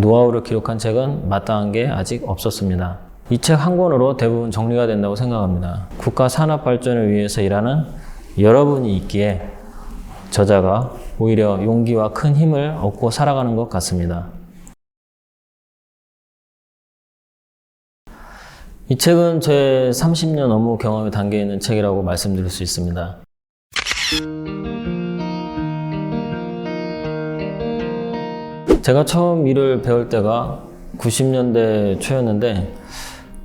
노하우를 기록한 책은 마땅한 게 아직 없었습니다. 이 책 한 권으로 대부분 정리가 된다고 생각합니다. 국가 산업 발전을 위해서 일하는 여러분이 있기에 저자가 오히려 용기와 큰 힘을 얻고 살아가는 것 같습니다. 이 책은 제 30년 업무 경험이 담겨 있는 책이라고 말씀드릴 수 있습니다. 제가 처음 일을 배울 때가 90년대 초였는데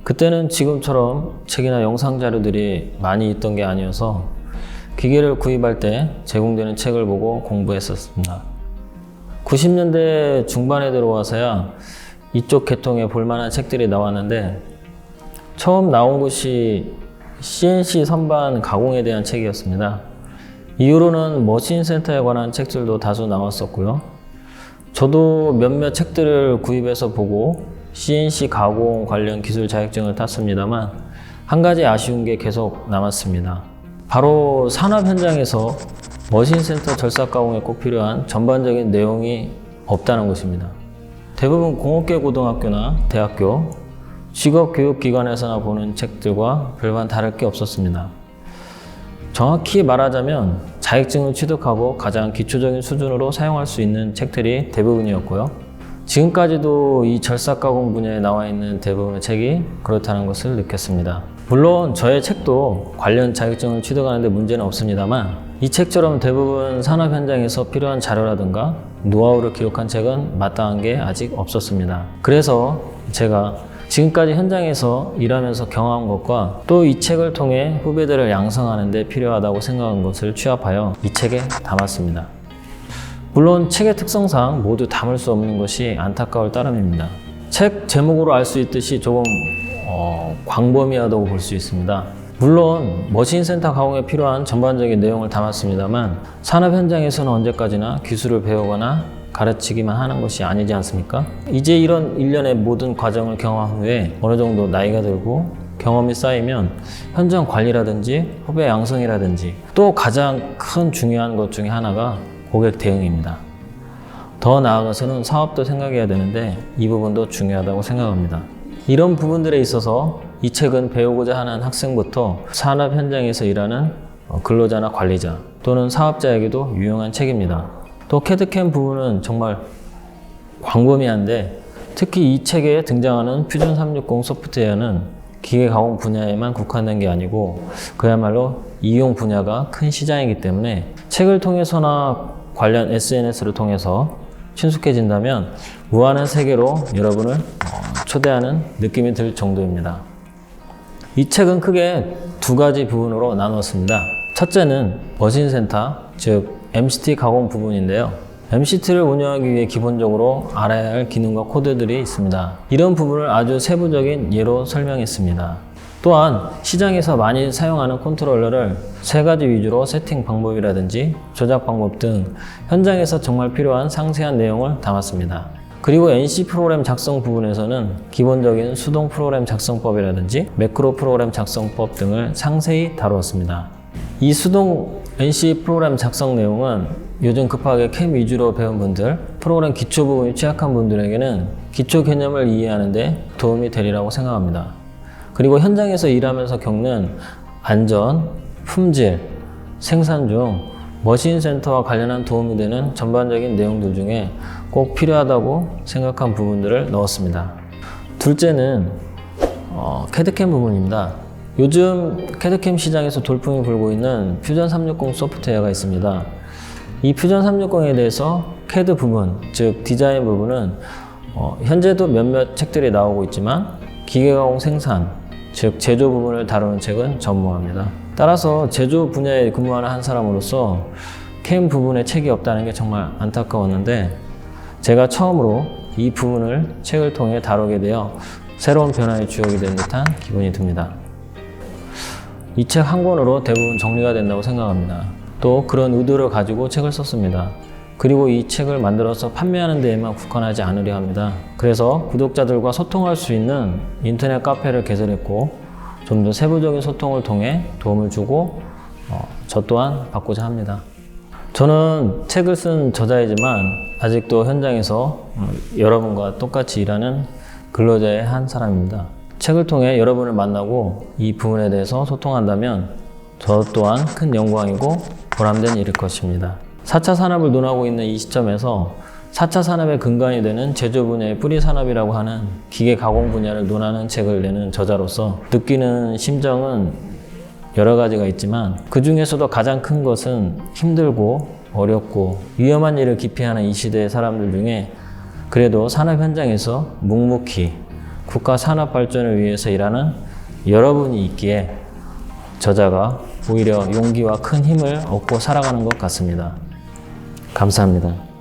그때는 지금처럼 책이나 영상 자료들이 많이 있던 게 아니어서 기계를 구입할 때 제공되는 책을 보고 공부했었습니다. 90년대 중반에 들어와서야 이쪽 계통에 볼만한 책들이 나왔는데 처음 나온 것이 CNC 선반 가공에 대한 책이었습니다. 이후로는 머신 센터에 관한 책들도 다수 나왔었고요. 저도 몇몇 책들을 구입해서 보고 CNC 가공 관련 기술 자격증을 땄습니다만 한 가지 아쉬운 게 계속 남았습니다. 바로 산업 현장에서 머신 센터 절삭 가공에 꼭 필요한 전반적인 내용이 없다는 것입니다. 대부분 공업계 고등학교나 대학교, 직업교육기관에서나 보는 책들과 별반 다를 게 없었습니다. 정확히 말하자면 자격증을 취득하고 가장 기초적인 수준으로 사용할 수 있는 책들이 대부분이었고요. 지금까지도 이 절삭 가공 분야에 나와 있는 대부분의 책이 그렇다는 것을 느꼈습니다. 물론 저의 책도 관련 자격증을 취득하는데 문제는 없습니다만 이 책처럼 대부분 산업 현장에서 필요한 자료라든가 노하우를 기록한 책은 마땅한 게 아직 없었습니다. 그래서 제가 지금까지 현장에서 일하면서 경험한 것과 또 이 책을 통해 후배들을 양성하는 데 필요하다고 생각한 것을 취합하여 이 책에 담았습니다. 물론 책의 특성상 모두 담을 수 없는 것이 안타까울 따름입니다. 책 제목으로 알 수 있듯이 조금 어, 광범위하다고 볼 수 있습니다. 물론 머신센터 가공에 필요한 전반적인 내용을 담았습니다만 산업 현장에서는 언제까지나 기술을 배우거나 가르치기만 하는 것이 아니지 않습니까? 이제 이런 일련의 모든 과정을 경험한 후에 어느 정도 나이가 들고 경험이 쌓이면 현장 관리라든지 후배 양성이라든지 또 가장 큰 중요한 것 중에 하나가 고객 대응입니다. 더 나아가서는 사업도 생각해야 되는데 이 부분도 중요하다고 생각합니다. 이런 부분들에 있어서 이 책은 배우고자 하는 학생부터 산업 현장에서 일하는 어, 근로자나 관리자 또는 사업자에게도 유용한 책입니다. 또 캐드캠 부분은 정말 광범위한데 특히 이 책에 등장하는 퓨전 360 소프트웨어는 기계 가공 분야에만 국한된 게 아니고 그야말로 이용 분야가 큰 시장이기 때문에 책을 통해서나 관련 SNS를 통해서 친숙해진다면 무한한 세계로 여러분을 어, 초대하는 느낌이 들 정도입니다. 이 책은 크게 두 가지 부분으로 나누었습니다. 첫째는 머신센터, 즉 MCT 가공 부분인데요. MCT를 운영하기 위해 기본적으로 알아야 할 기능과 코드들이 있습니다. 이런 부분을 아주 세부적인 예로 설명했습니다. 또한 시장에서 많이 사용하는 컨트롤러를 세 가지 위주로 세팅 방법이라든지 조작 방법 등 현장에서 정말 필요한 상세한 내용을 담았습니다. 그리고 NC 프로그램 작성 부분에서는 기본적인 수동 프로그램 작성법이라든지 매크로 프로그램 작성법 등을 상세히 다루었습니다. 이 수동 NC 프로그램 작성 내용은 요즘 급하게 캠 위주로 배운 분들, 프로그램 기초 부분이 취약한 분들에게는 기초 개념을 이해하는데 도움이 되리라고 생각합니다. 그리고 현장에서 일하면서 겪는 안전, 품질, 생산 중 머신 센터와 관련한 도움이 되는 전반적인 내용들 중에 꼭 필요하다고 생각한 부분들을 넣었습니다. 둘째는 어, 캐드캠 부분입니다. 요즘 캐드캠 시장에서 돌풍이 불고 있는 퓨전 360 소프트웨어가 있습니다. 이 퓨전 360에 대해서 캐드 부분, 즉 디자인 부분은 어, 현재도 몇몇 책들이 나오고 있지만 기계가공 생산, 즉 제조 부분을 다루는 책은 전무합니다. 따라서 제조 분야에 근무하는 한 사람으로서 캠 부분에 책이 없다는 게 정말 안타까웠는데 제가 처음으로 이 부분을 책을 통해 다루게 되어 새로운 변화의 주역이 된 듯한 기분이 듭니다. 이 책 한 권으로 대부분 정리가 된다고 생각합니다. 또 그런 의도를 가지고 책을 썼습니다. 그리고 이 책을 만들어서 판매하는 데에만 국한하지 않으려 합니다. 그래서 구독자들과 소통할 수 있는 인터넷 카페를 개설했고 좀 더 세부적인 소통을 통해 도움을 주고 어, 저 또한 받고자 합니다. 저는 책을 쓴 저자이지만 아직도 현장에서 어, 여러분과 똑같이 일하는 근로자의 한 사람입니다. 책을 통해 여러분을 만나고 이 부분에 대해서 소통한다면 저 또한 큰 영광이고 보람된 일일 것입니다. 4차 산업을 논하고 있는 이 시점에서 4차 산업의 근간이 되는 제조 분야의 뿌리 산업이라고 하는 기계 가공 분야를 논하는 책을 내는 저자로서 느끼는 심정은 여러 가지가 있지만 그 중에서도 가장 큰 것은 힘들고 어렵고 위험한 일을 기피하는 이 시대의 사람들 중에 그래도 산업 현장에서 묵묵히 국가 산업 발전을 위해서 일하는 여러분이 있기에 저자가 오히려 용기와 큰 힘을 얻고 살아가는 것 같습니다. 감사합니다.